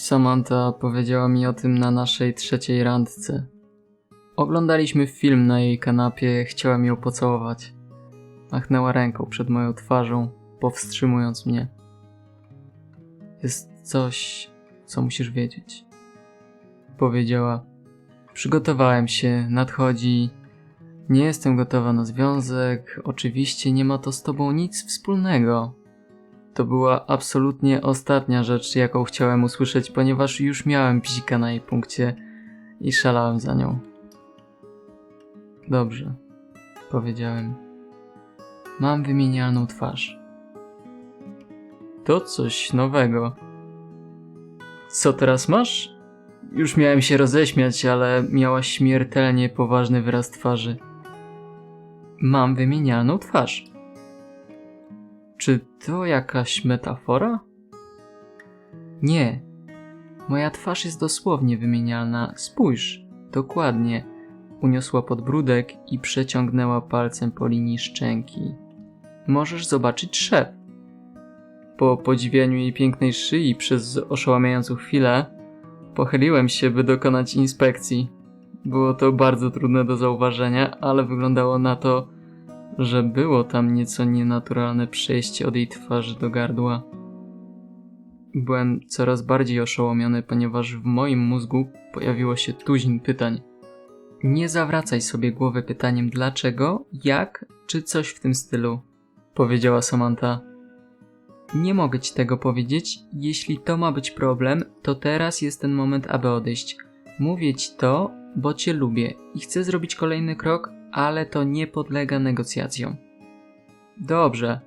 Samantha powiedziała mi o tym na naszej trzeciej randce. Oglądaliśmy film na jej kanapie, chciałem ją pocałować. Machnęła ręką przed moją twarzą, powstrzymując mnie. Jest coś, co musisz wiedzieć. Powiedziała. Przygotowałem się, nadchodzi. Nie jestem gotowa na związek. Oczywiście nie ma to z tobą nic wspólnego. To była absolutnie ostatnia rzecz, jaką chciałem usłyszeć, ponieważ już miałem bzika na jej punkcie i szalałem za nią. Dobrze, powiedziałem. Mam wymienialną twarz. To coś nowego. Co teraz masz? Już miałem się roześmiać, ale miała śmiertelnie poważny wyraz twarzy. Mam wymienialną twarz. Czy to jakaś metafora? Nie. Moja twarz jest dosłownie wymienialna. Spójrz, dokładnie. Uniosła podbródek i przeciągnęła palcem po linii szczęki. Możesz zobaczyć szef. Po podziwianiu jej pięknej szyi przez oszałamiającą chwilę, pochyliłem się, by dokonać inspekcji. Było to bardzo trudne do zauważenia, ale wyglądało na to, że było tam nieco nienaturalne przejście od jej twarzy do gardła. Byłem coraz bardziej oszołomiony, ponieważ w moim mózgu pojawiło się tuzin pytań. Nie zawracaj sobie głowy pytaniem dlaczego, jak, czy coś w tym stylu, powiedziała Samantha. Nie mogę ci tego powiedzieć. Jeśli to ma być problem, to teraz jest ten moment, aby odejść. Mówię ci to, bo cię lubię i chcę zrobić kolejny krok, ale to nie podlega negocjacjom. Dobrze,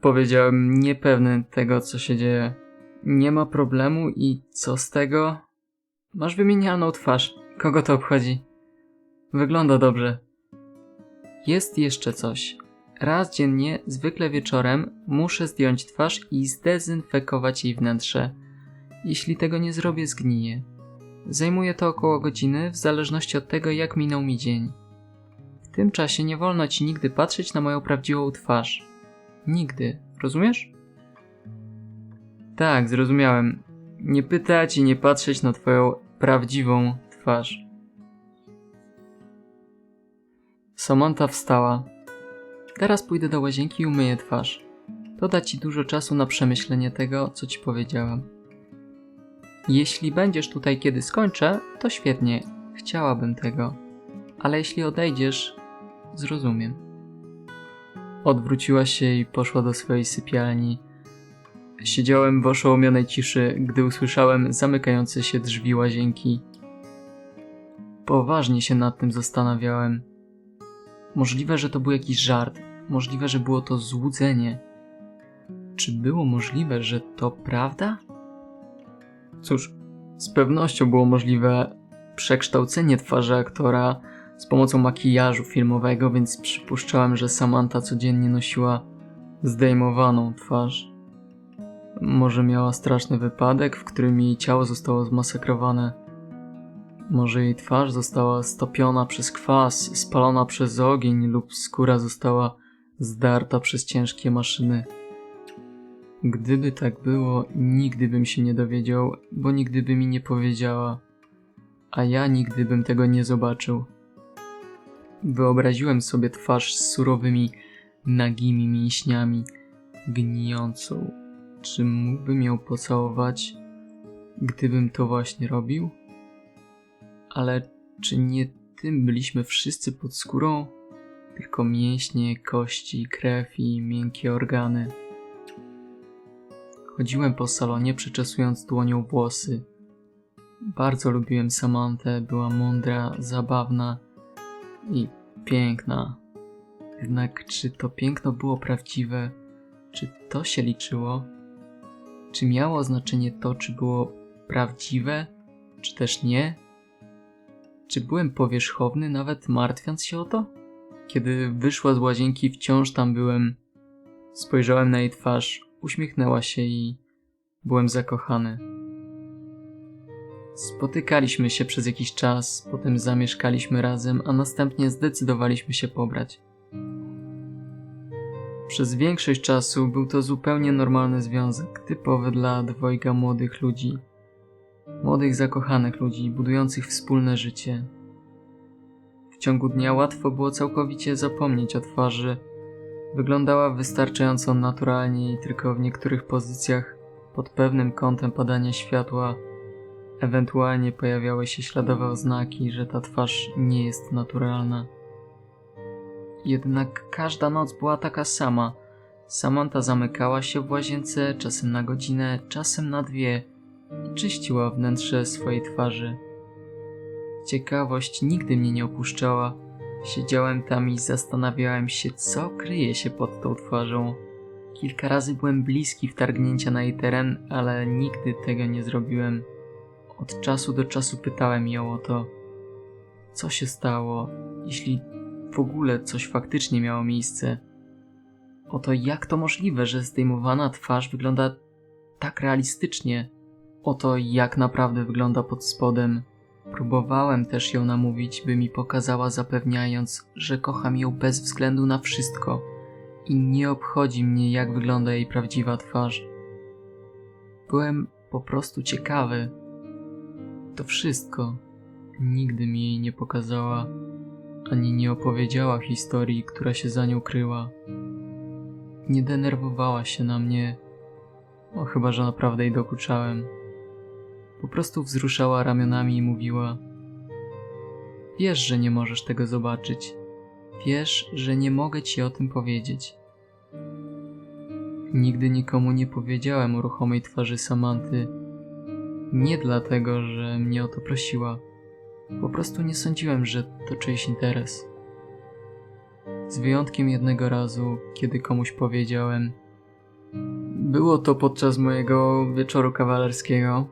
powiedziałem niepewny tego, co się dzieje. Nie ma problemu i co z tego? Masz wymienialną twarz. Kogo to obchodzi? Wygląda dobrze. Jest jeszcze coś. Raz dziennie, zwykle wieczorem, muszę zdjąć twarz i zdezynfekować jej wnętrze. Jeśli tego nie zrobię, zgniję. Zajmuje to około godziny, w zależności od tego, jak minął mi dzień. W tym czasie nie wolno ci nigdy patrzeć na moją prawdziwą twarz. Nigdy, rozumiesz? Tak, zrozumiałem. Nie pytać i nie patrzeć na twoją prawdziwą twarz. Samantha wstała. Teraz pójdę do łazienki i umyję twarz. To da ci dużo czasu na przemyślenie tego, co ci powiedziałam. Jeśli będziesz tutaj, kiedy skończę, to świetnie. Chciałabym tego. Ale jeśli odejdziesz, zrozumiem. Odwróciła się i poszła do swojej sypialni. Siedziałem w oszołomionej ciszy, gdy usłyszałem zamykające się drzwi łazienki. Poważnie się nad tym zastanawiałem. Możliwe, że to był jakiś żart. Możliwe, że było to złudzenie. Czy było możliwe, że to prawda? Cóż, z pewnością było możliwe przekształcenie twarzy aktora z pomocą makijażu filmowego, więc przypuszczałem, że Samantha codziennie nosiła zdejmowaną twarz. Może miała straszny wypadek, w którym jej ciało zostało zmasakrowane. Może jej twarz została stopiona przez kwas, spalona przez ogień lub skóra została zdarta przez ciężkie maszyny. Gdyby tak było, nigdy bym się nie dowiedział, bo nigdy by mi nie powiedziała, a ja nigdy bym tego nie zobaczył. Wyobraziłem sobie twarz z surowymi, nagimi mięśniami, gnijącą. Czy mógłbym ją pocałować, gdybym to właśnie robił? Ale czy nie tym byliśmy wszyscy pod skórą? Tylko mięśnie, kości, krew i miękkie organy. Chodziłem po salonie, przyczesując dłonią włosy. Bardzo lubiłem Samantę, była mądra, zabawna i piękna. Jednak czy to piękno było prawdziwe? Czy to się liczyło? Czy miało znaczenie to, czy było prawdziwe, czy też nie? Czy byłem powierzchowny, nawet martwiąc się o to? Kiedy wyszła z łazienki, wciąż tam byłem. Spojrzałem na jej twarz, uśmiechnęła się i byłem zakochany. Spotykaliśmy się przez jakiś czas, potem zamieszkaliśmy razem, a następnie zdecydowaliśmy się pobrać. Przez większość czasu był to zupełnie normalny związek, typowy dla dwojga młodych ludzi. Młodych, zakochanych ludzi, budujących wspólne życie. W ciągu dnia łatwo było całkowicie zapomnieć o twarzy. Wyglądała wystarczająco naturalnie i tylko w niektórych pozycjach pod pewnym kątem padania światła ewentualnie pojawiały się śladowe oznaki, że ta twarz nie jest naturalna. Jednak każda noc była taka sama. Samantha zamykała się w łazience, czasem na godzinę, czasem na dwie i czyściła wnętrze swojej twarzy. Ciekawość nigdy mnie nie opuszczała. Siedziałem tam i zastanawiałem się, co kryje się pod tą twarzą. Kilka razy byłem bliski wtargnięcia na jej teren, ale nigdy tego nie zrobiłem. Od czasu do czasu pytałem ją o to, co się stało, jeśli w ogóle coś faktycznie miało miejsce. O to, jak to możliwe, że zdejmowana twarz wygląda tak realistycznie. O to, jak naprawdę wygląda pod spodem. Próbowałem też ją namówić, by mi pokazała, zapewniając, że kocham ją bez względu na wszystko i nie obchodzi mnie, jak wygląda jej prawdziwa twarz. Byłem po prostu ciekawy. To wszystko. Nigdy mi jej nie pokazała, ani nie opowiedziała historii, która się za nią kryła. Nie denerwowała się na mnie, o chyba, że naprawdę jej dokuczałem. Po prostu wzruszała ramionami i mówiła: Wiesz, że nie możesz tego zobaczyć. Wiesz, że nie mogę ci o tym powiedzieć. Nigdy nikomu nie powiedziałem o ruchomej twarzy Samanty. Nie dlatego, że mnie o to prosiła. Po prostu nie sądziłem, że to czyjś interes. Z wyjątkiem jednego razu, kiedy komuś powiedziałem. Było to podczas mojego wieczoru kawalerskiego.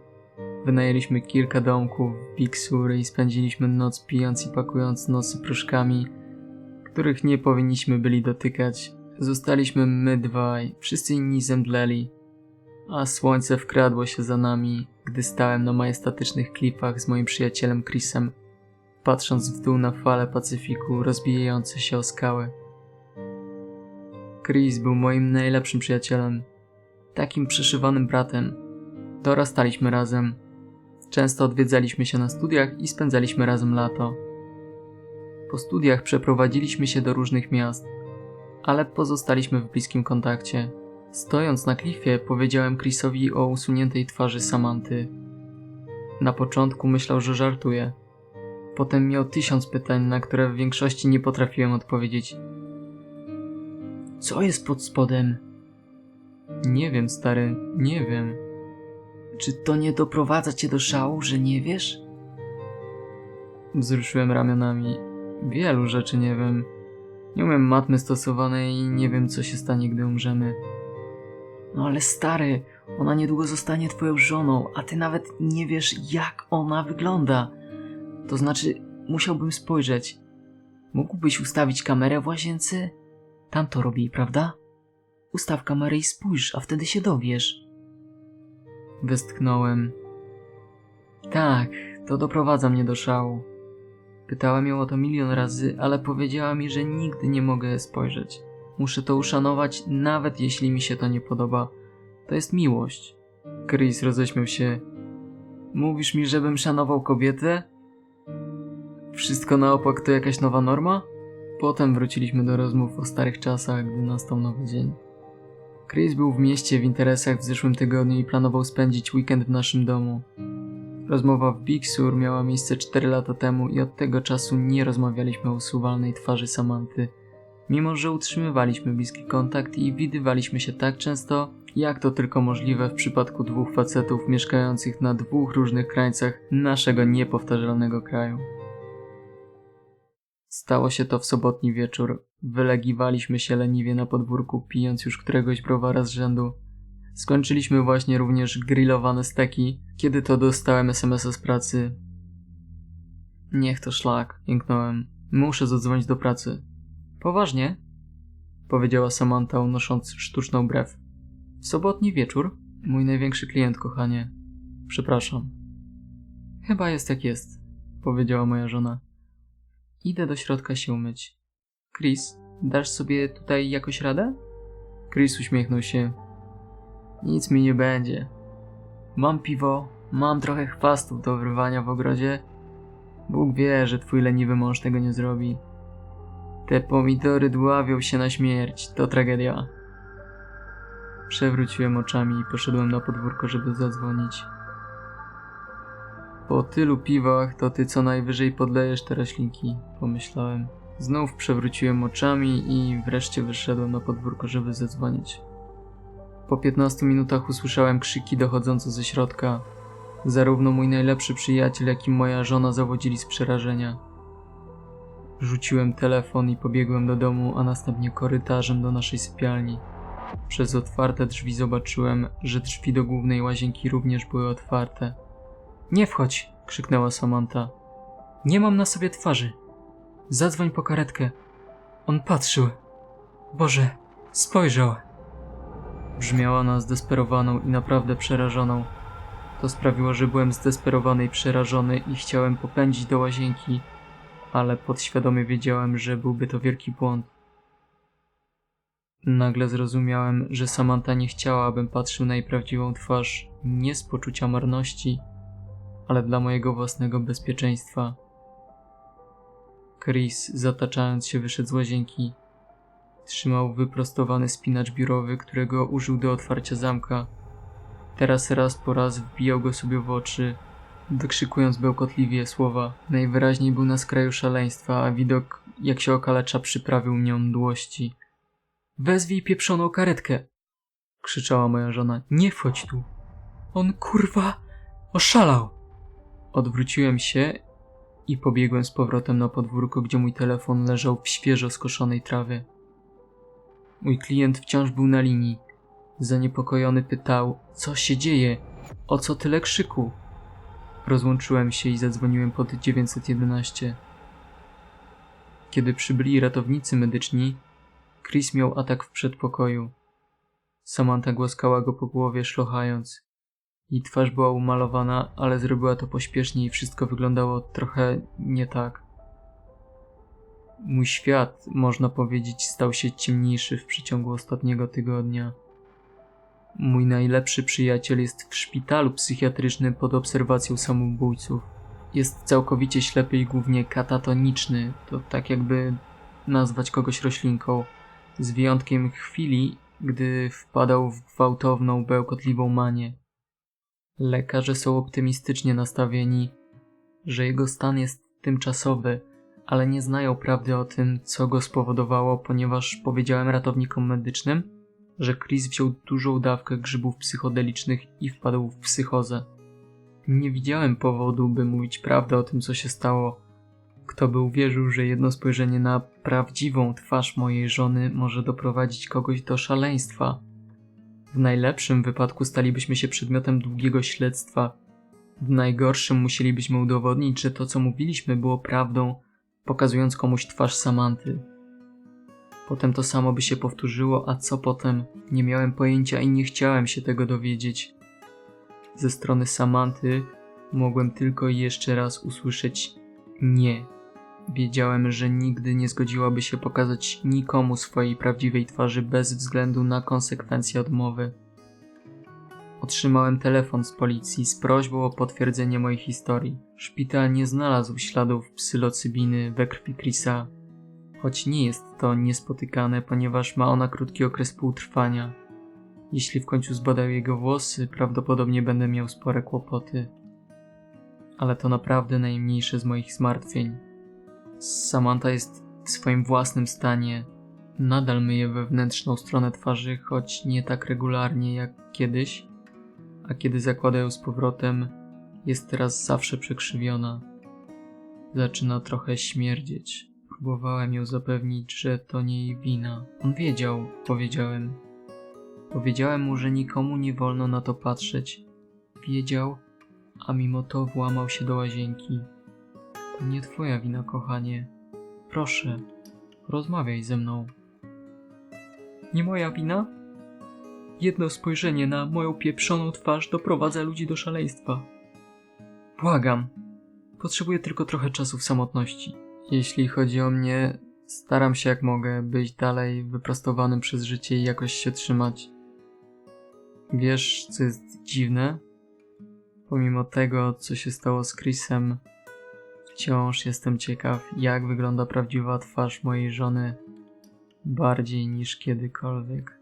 Wynajęliśmy kilka domków w Big Sur i spędziliśmy noc pijąc i pakując nosy proszkami, których nie powinniśmy byli dotykać. Zostaliśmy my dwaj, wszyscy inni zemdleli, a słońce wkradło się za nami, gdy stałem na majestatycznych klifach z moim przyjacielem Chrisem, patrząc w dół na fale Pacyfiku rozbijające się o skały. Chris był moim najlepszym przyjacielem, takim przeszywanym bratem. Dorastaliśmy razem. Często odwiedzaliśmy się na studiach i spędzaliśmy razem lato. Po studiach przeprowadziliśmy się do różnych miast, ale pozostaliśmy w bliskim kontakcie. Stojąc na klifie, powiedziałem Chrisowi o usuniętej twarzy Samanty. Na początku myślał, że żartuję. Potem miał tysiąc pytań, na które w większości nie potrafiłem odpowiedzieć. Co jest pod spodem? Nie wiem, stary, nie wiem. Czy to nie doprowadza cię do szału, że nie wiesz? Wzruszyłem ramionami. Wielu rzeczy nie wiem. Nie umiem matmy stosowanej i nie wiem, co się stanie, gdy umrzemy. No ale stary, ona niedługo zostanie twoją żoną, a ty nawet nie wiesz, jak ona wygląda. To znaczy, musiałbym spojrzeć. Mógłbyś ustawić kamerę w łazience? Tam to robi, prawda? Ustaw kamerę i spójrz, a wtedy się dowiesz. Westchnąłem. Tak, to doprowadza mnie do szału. Pytałem ją o to milion razy, ale powiedziała mi, że nigdy nie mogę spojrzeć. Muszę to uszanować, nawet jeśli mi się to nie podoba. To jest miłość. Chris roześmiał się. Mówisz mi, żebym szanował kobietę? Wszystko na opak to jakaś nowa norma? Potem wróciliśmy do rozmów o starych czasach, gdy nastał nowy dzień. Chris był w mieście w interesach w zeszłym tygodniu i planował spędzić weekend w naszym domu. Rozmowa w Big Sur miała miejsce 4 lata temu i od tego czasu nie rozmawialiśmy o usuwalnej twarzy Samanty, mimo że utrzymywaliśmy bliski kontakt i widywaliśmy się tak często, jak to tylko możliwe w przypadku dwóch facetów mieszkających na dwóch różnych krańcach naszego niepowtarzalnego kraju. Stało się to w sobotni wieczór. Wylegiwaliśmy się leniwie na podwórku, pijąc już któregoś browara z rzędu. Skończyliśmy właśnie również grillowane steki, kiedy to dostałem SMS-a z pracy. Niech to szlak, jęknąłem. Muszę zadzwonić do pracy. Poważnie? Powiedziała Samantha, unosząc sztuczną brew. W sobotni wieczór? Mój największy klient, kochanie. Przepraszam. Chyba jest jak jest, powiedziała moja żona. Idę do środka się umyć. Chris, dasz sobie tutaj jakoś radę? Chris uśmiechnął się. Nic mi nie będzie. Mam piwo, Mam trochę chwastów do wyrwania w ogrodzie. Bóg wie, że twój leniwy mąż tego nie zrobi. Te pomidory dławią się na śmierć, to tragedia. Przewróciłem oczami i poszedłem na podwórko, żeby zadzwonić. Po tylu piwach to ty co najwyżej podlejesz te roślinki, pomyślałem. Znów przewróciłem oczami i wreszcie wyszedłem na podwórko, żeby zadzwonić. Po 15 minutach usłyszałem krzyki dochodzące ze środka. Zarówno mój najlepszy przyjaciel, jak i moja żona zawodzili z przerażenia. Rzuciłem telefon i pobiegłem do domu, a następnie korytarzem do naszej sypialni. Przez otwarte drzwi zobaczyłem, że drzwi do głównej łazienki również były otwarte. Nie wchodź! krzyknęła Samantha. Nie mam na sobie twarzy. Zadzwoń po karetkę. On patrzył. Boże, spojrzał. Brzmiała ona zdesperowaną i naprawdę przerażoną. To sprawiło, że byłem zdesperowany i przerażony i chciałem popędzić do łazienki, ale podświadomie wiedziałem, że byłby to wielki błąd. Nagle zrozumiałem, że Samantha nie chciała, abym patrzył na jej prawdziwą twarz nie z poczucia marności, ale dla mojego własnego bezpieczeństwa. Chris, zataczając się, wyszedł z łazienki. Trzymał wyprostowany spinacz biurowy, którego użył do otwarcia zamka. Teraz raz po raz wbijał go sobie w oczy, wykrzykując bełkotliwie słowa. Najwyraźniej był na skraju szaleństwa, a widok, jak się okalecza, przyprawił mnie mdłości. Wezwij pieprzoną karetkę! krzyczała moja żona. Nie wchodź tu! On kurwa oszalał! Odwróciłem się i pobiegłem z powrotem na podwórko, gdzie mój telefon leżał w świeżo skoszonej trawie. Mój klient wciąż był na linii. Zaniepokojony pytał, co się dzieje, o co tyle krzyku. Rozłączyłem się i zadzwoniłem pod 911. Kiedy przybyli ratownicy medyczni, Chris miał atak w przedpokoju. Samantha głaskała go po głowie, szlochając. Jej twarz była umalowana, ale zrobiła to pośpiesznie i wszystko wyglądało trochę nie tak. Mój świat, można powiedzieć, stał się ciemniejszy w przeciągu ostatniego tygodnia. Mój najlepszy przyjaciel jest w szpitalu psychiatrycznym pod obserwacją samobójców. Jest całkowicie ślepy i głównie katatoniczny, to tak jakby nazwać kogoś roślinką, z wyjątkiem chwili, gdy wpadał w gwałtowną, bełkotliwą manię. Lekarze są optymistycznie nastawieni, że jego stan jest tymczasowy, ale nie znają prawdy o tym, co go spowodowało, ponieważ powiedziałem ratownikom medycznym, że Chris wziął dużą dawkę grzybów psychodelicznych i wpadł w psychozę. Nie widziałem powodu, by mówić prawdę o tym, co się stało. Kto by uwierzył, że jedno spojrzenie na prawdziwą twarz mojej żony może doprowadzić kogoś do szaleństwa? W najlepszym wypadku stalibyśmy się przedmiotem długiego śledztwa. W najgorszym musielibyśmy udowodnić, że to, co mówiliśmy, było prawdą, pokazując komuś twarz Samanty. Potem to samo by się powtórzyło, a co potem? Nie miałem pojęcia i nie chciałem się tego dowiedzieć. Ze strony Samanty mogłem tylko jeszcze raz usłyszeć nie. Wiedziałem, że nigdy nie zgodziłaby się pokazać nikomu swojej prawdziwej twarzy bez względu na konsekwencje odmowy. Otrzymałem telefon z policji z prośbą o potwierdzenie mojej historii. Szpital nie znalazł śladów psylocybiny we krwi Chrisa, choć nie jest to niespotykane, ponieważ ma ona krótki okres półtrwania. Jeśli w końcu zbadają jego włosy, prawdopodobnie będę miał spore kłopoty. Ale to naprawdę najmniejsze z moich zmartwień. Samantha jest w swoim własnym stanie. Nadal myje wewnętrzną stronę twarzy, choć nie tak regularnie jak kiedyś, a kiedy zakłada ją z powrotem, jest teraz zawsze przekrzywiona. Zaczyna trochę śmierdzieć. Próbowałem ją zapewnić, że to nie jej wina. On wiedział, powiedziałem. Powiedziałem mu, że nikomu nie wolno na to patrzeć. Wiedział, a mimo to włamał się do łazienki. To nie twoja wina, kochanie. Proszę, rozmawiaj ze mną. Nie moja wina? Jedno spojrzenie na moją pieprzoną twarz doprowadza ludzi do szaleństwa. Błagam. Potrzebuję tylko trochę czasu w samotności. Jeśli chodzi o mnie, staram się jak mogę być dalej wyprostowanym przez życie i jakoś się trzymać. Wiesz, co jest dziwne? Pomimo tego, co się stało z Chrisem, wciąż jestem ciekaw, jak wygląda prawdziwa twarz mojej żony bardziej niż kiedykolwiek.